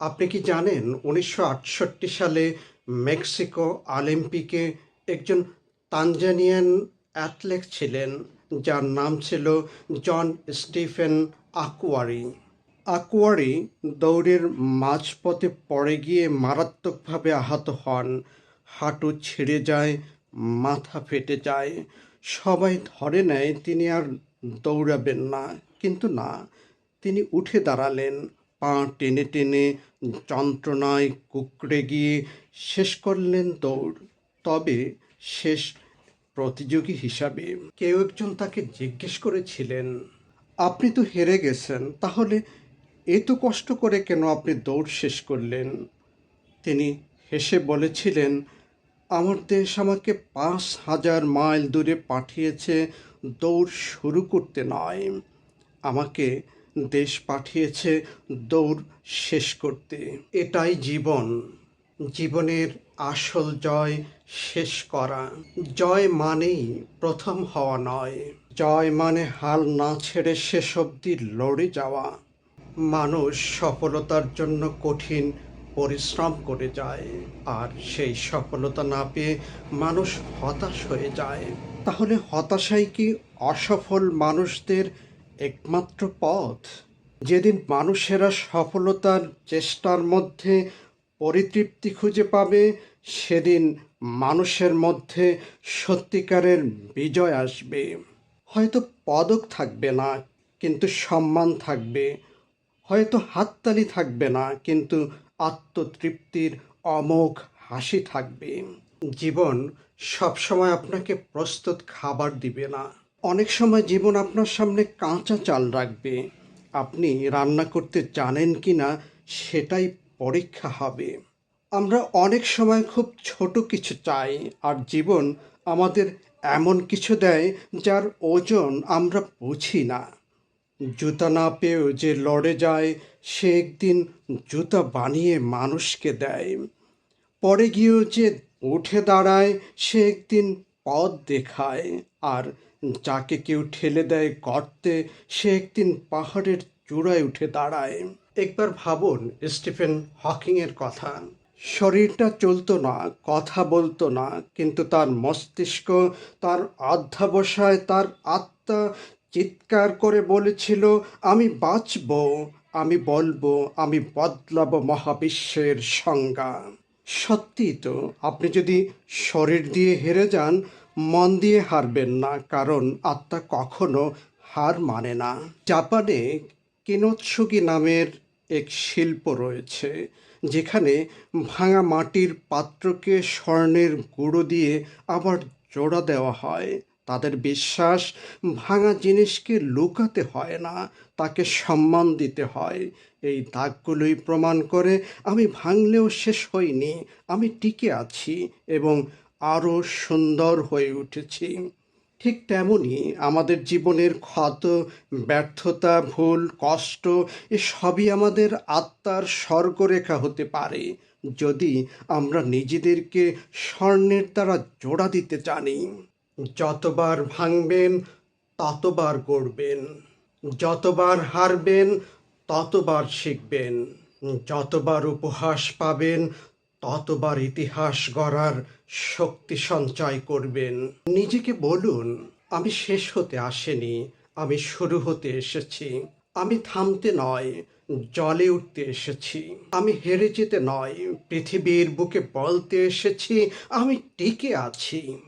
আপনি কি জানেন উনিশশো আটষট্টি সালে মেক্সিকো অলিম্পিকে একজন তানজানিয়ান অ্যাথলেট ছিলেন, যার নাম ছিল জন স্টিফেন আকুয়ারি। আকুয়ারি দৌড়ের মাঝপথে পড়ে গিয়ে মারাত্মকভাবে আহত হন। হাঁটু ছিঁড়ে যায়, মাথা ফেটে যায়। সবাই ধরে নেয় তিনি আর দৌড়াবেন না। কিন্তু না, তিনি উঠে দাঁড়ালেন। পা টেনে টেনে যন্ত্রণায় কুকড়ে গিয়ে শেষ করলেন দৌড়। তবে শেষ প্রতিযোগী হিসাবে কেউ একজন তাকে জিজ্ঞেস করেছিলেন, আপনি তো হেরে গেছেন, তাহলে এত কষ্ট করে কেন আপনি দৌড় শেষ করলেন? তিনি হেসে বলেছিলেন, আমার দেশ আমাকে পাঁচ হাজার মাইল দূরে পাঠিয়েছে, দৌড় শুরু করতে নয়। আমাকে দেশ পাঠিয়েছে দৌড় শেষ করতে। এটাই জীবন। জীবনের আসল জয় শেষ করা। জয় মানেই প্রথম হওয়া নয়। জয় মানে হাল না ছেড়ে শেষ অবধি লড়ে যাওয়া। মানুষ সফলতার জন্য কঠিন পরিশ্রম করে যায়। আর সেই সফলতা না পেয়ে মানুষ হতাশ হয়ে যায়। তাহলে হতাশাই কি অসফল মানুষদের একমাত্র পথ। যেদিন মানুষেরা সফলতার চেষ্টার মধ্যে পরিতৃপ্তি খুঁজে পাবে, সেদিন মানুষের মধ্যে সত্যিকারের বিজয় আসবে। হয়তো পদক থাকবে না, কিন্তু সম্মান থাকবে। হয়তো হাততালি থাকবে না, কিন্তু আত্মতৃপ্তির অমোঘ হাসি থাকবে। জীবন সবসময় আপনাকে প্রস্তুত খাবার দিবে না। অনেক সময় জীবন আপনার সামনে কাঁচা চাল রাখবে। আপনি রান্না করতে জানেন কি না সেটাই পরীক্ষা হবে। আমরা অনেক সময় খুব ছোট কিছু চাই আর জীবন আমাদের এমন কিছু দেয় যার ওজন আমরা বুঝি না। জুতা না পেয়েও যে লড়ে যায়, সে একদিন জুতা বানিয়ে মানুষকে দেয়। পরে গিয়েও যে উঠে দাঁড়ায়, সে একদিন পথ দেখায় আর যাকে কেউ ঠেলে দেয় গর্তে, সে একদিন পাহাড়ের চূড়ায় উঠে দাঁড়ায়। একবার ভাবুন, স্টিফেন হকিংয়ের কথা। শরীরটা চলতো না, কথা বলতো না, কিন্তু তার মস্তিষ্ক, তার অধ্যাবসায়, তার আত্মা চিৎকার করে বলেছিল, আমি বাঁচব, আমি বলব, আমি বদলাবো মহাবিশ্বের সংজ্ঞা। সত্যি তো, আপনি যদি শরীর দিয়ে হেরে যান, মন দিয়ে হারবেন না, কারণ আত্মা কখনো হার মানে না। জাপানে কেনোৎসুগি নামের এক শিল্প রয়েছে, যেখানে ভাঙা মাটির পাত্রকে স্বর্ণের গুঁড়ো দিয়ে আবার জোড়া দেওয়া হয়। তাদের বিশ্বাস ভাঙা জিনিসকে লুকাতে হয় না, তাকে সম্মান দিতে হয়। এই দাগগুলোই প্রমাণ করে আমি ভাঙলেও শেষ হইনি, আমি টিকে আছি এবং আরও সুন্দর হয়ে উঠেছি। ঠিক তেমনই আমাদের জীবনের ক্ষত, ব্যর্থতা, ভুল, কষ্ট এ সবই আমাদের আত্মার স্বর্গরেখা হতে পারে। যদি আমরা নিজেদেরকে স্বর্ণের দ্বারা জোড়া দিতে জানি যতবার ভাঙবেন, ততবার গড়বেন। যতবার হারবেন, ততবার শিখবেন। যতবার উপহাস পাবেন, ততবার ইতিহাস গড়ার শক্তি সঞ্চয় করবেন। নিজেকে বলুন, আমি শেষ হতে আসেনি, আমি শুরু হতে এসেছি। আমি থামতে নয়, জলে উঠতে এসেছি। আমি হেরে যেতে নয়, পৃথিবীর বুকে বলতে এসেছি, আমি টিকে আছি।